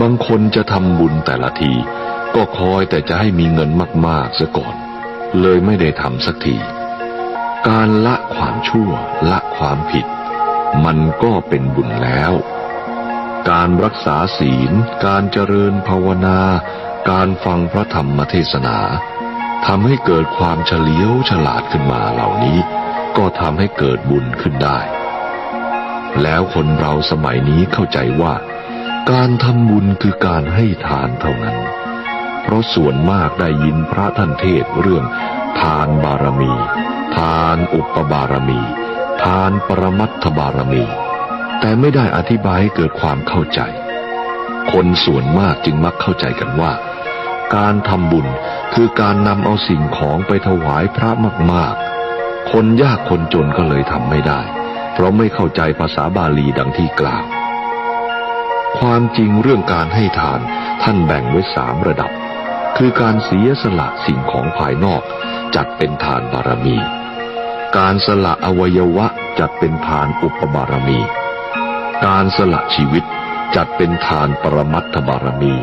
บางคนจะทำบุญแต่ละที ก็คอยแต่จะให้มีเงินมากๆซะก่อน เลยไม่ได้ทำสักที การละความชั่วละความผิด มันก็เป็นบุญแล้ว การรักษาศีล การเจริญภาวนา การฟังพระธรรมเทศนาทำให้เกิดความเฉลียวฉลาดขึ้นมาเหล่านี้ ก็ทำให้เกิดบุญขึ้นได้ แล้วคนเราสมัยนี้เข้าใจว่า การทำบุญคือการให้ทานเท่านั้น เพราะส่วนมากได้ยินพระท่านเทศเรื่อง ทานบารมี ทานอุปบารมี ทานปรมัตถบารมี แต่ไม่ได้อธิบายให้เกิดความเข้าใจ คนส่วนมากจึงมักเข้าใจกันว่า การทำบุญคือการนำเอาสิ่งของไปถวายพระมากๆ คนยากคนจนก็เลยทำไม่ได้ เพราะไม่เข้าใจภาษาบาลีดังที่กล่าว ความจริงเรื่องการให้ทานท่านแบ่งไว้สามระดับ คือการเสียสละสิ่งของภายนอกจัดเป็นทานบารมี การสละอวัยวะจัดเป็นทานอุปบารมี การสละชีวิตจัดเป็นทานปรมัตถบารมี